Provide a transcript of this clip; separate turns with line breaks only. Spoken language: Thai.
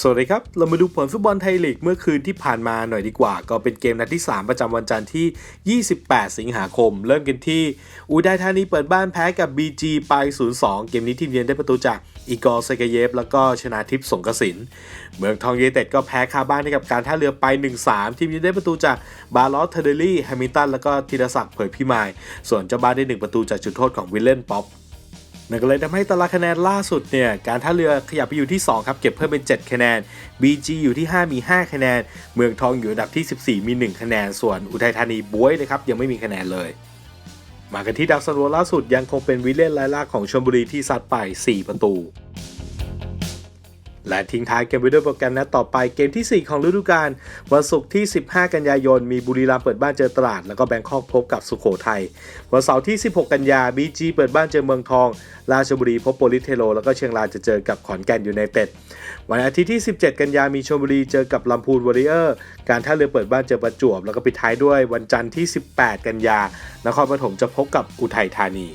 สวัสดีครับ เรามาดูผลฟุตบอลไทยลีกเมื่อคืนที่ผ่านมาหน่อยดีกว่า ก็เป็นเกมนัดที่ 3 ประจำวันจันทร์ที่ 28 สิงหาคม เริ่มกันที่อุดัยธานีเปิดบ้านแพ้กับ BG ไป 0-2 เกมนี้ทีมเยือนได้ประตูจากอีกอร์เซกเยฟ แล้วก็ชนะทิพย์สงกสิน เมืองทองยูไนเต็ดก็แพ้คาบ้านให้กับการท่าเรือไป 1-3 ทีมเยือนได้ประตูจากบาลอสเทเดลี่แฮมิลตันแล้วก็ธีรศักดิ์เผยพิมาย ส่วนเจ้าบ้านได้หนึ่งประตูจากจุดโทษของวิลเลนป๊อป นั่นก็เลยทำให้ตารางคะแนนล่าสุดเนี่ยการท่าเรือขยับไปอยู่ที่ 2 ครับเก็บเพิ่มเป็น 7 คะแนน BG อยู่ที่ 5 มี 5 คะแนน เมืองทองอยู่อันดับที่ 14 มี 1 คะแนน ส่วนอุทัยธานีบวยนะครับยังไม่มีคะแนนเลย มากันที่ดาวซันโวล่าสุดยังคงเป็นวิลเลียนไลล่าของชลบุรีที่ซัดไป 4 ประตู และทิ้งท้ายเกันไปด้วยโปรแกรมนัดต่อไปเกมที่ 4 ของฤดูกาลวันศุกร์ที่ 15 กันยายน มีบุรีรัมย์เปิดบ้านเจอตราด แล้วก็แบงคอกพบกับสุโขทัยวันเสาร์ที่ 16 กันยาบีจีเปิดบ้านเจอเมืองทอง ราชบุรีพบโปลิเทโล แล้วก็เชียงรายจะเจอกับขอนแก่นยูไนเต็ดวันอาทิตย์ที่ 17 กันยามีชลบุรีเจอกับลำพูนวอริเออร์ การท่าเรือเปิดบ้านเจอประจวบ แล้วก็ปิดท้ายด้วยวันจันทร์ที่ 18 กันยานครปฐมจะพบกับอุทัยธานี